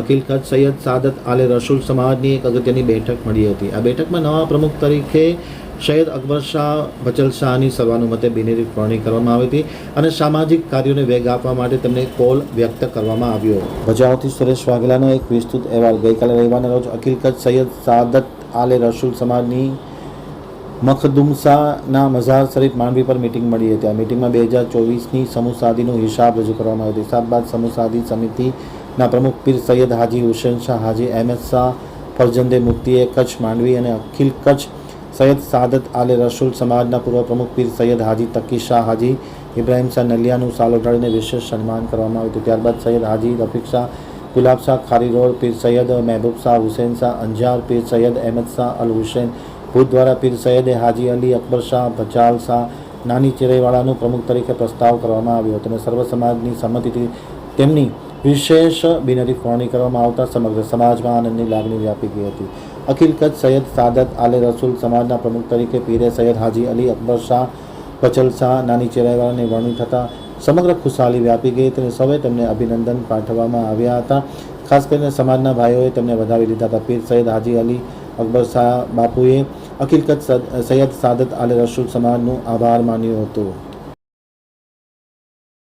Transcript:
કચ્છ સૈયદ સાદત આલે રસૂલ સમાજની એક અગત્યની બેઠક મળી હતી. આ બેઠકમાં નવા પ્રમુખ તરીકે સૈયદ અકબર શાહ ભચલ શાહની સર્વાનુમતે બિનેરી વરણી કરવામાં આવી હતી અને સામાજિક કાર્યોને વેગ આપવા માટે તેમને કોલ વ્યક્ત કરવામાં આવ્યો. ભજાવતી સુરેશ વાઘેલાનો એક વિસ્તૃત અહેવાલ ગઈકાલે રવિવારના રોજ કચ્છ સૈયદ સાદત આલે રસૂલ સમાજની મખદુમસાના મઝાર શરીફ માંડવી પર મિટિંગ મળી હતી. આ મિટિંગમાં બે હજાર ચોવીસની સમૂહ સાદીનો હિસાબ રજૂ કરવામાં આવ્યો હતો. હિસાબ બાદ સમૂહ સાદી સમિતિના પ્રમુખ પીર સૈયદ હાજી હુસેન શાહ, હાજી અહેમદ શાહ, ફરજંદે મુક્તિએ કચ્છ માંડવી અને અખિલ કચ્છ સૈયદ સાદત આલે રસૂલ સમાજના પૂર્વ પ્રમુખ પીર સૈયદ હાજી તકી શાહ, હાજી ઇબ્રાહિમ શાહ નલિયાનું સાલ વિશેષ સન્માન કરવામાં આવ્યું હતું. ત્યારબાદ સૈયદ હાજી રફીક શાહ, ગુલાબ શાહ, ખારી રોડ, પીર સૈયદ મહેબૂબ શાહ, હુસેન શાહ, અંજાર, પીર સૈયદ અહેમદ શાહ, અલ હુસેન ભૂત દ્વારા પીર સૈયદ હાજી અલી અકબર શાહ, ભચાલ શાહ નાની ચેરાઈવાળાનું પ્રમુખ તરીકે પ્રસ્તાવ કરવામાં આવ્યો હતો અને સર્વ સમાજની સંમતિથી તેમની વિશેષ બિનરી વરણી કરવામાં આવતા સમગ્ર સમાજમાં આનંદની લાગણી વ્યાપી ગઈ હતી. અખિલ કચ્છ સૈયદ સાદત આલે રસુલ સમાજના પ્રમુખ તરીકે પીરે સૈયદ હાજી અલી અકબર શાહ, પચલ શાહ, નાની ચેરાઈવાળાની વરણી થતાં સમગ્ર ખુશાલી વ્યાપી ગઈ અને સૌએ તેમને અભિનંદન પાઠવવામાં આવ્યા હતા. ખાસ કરીને સમાજના ભાઈઓએ તેમને વધાવી લીધા હતા. પીર સૈયદ હાજી અલી અકબર શાહ બાપુએ સદ- સૈયદ સાદત આલે રસૂલ સમાજનું આભાર માન્યો હતો.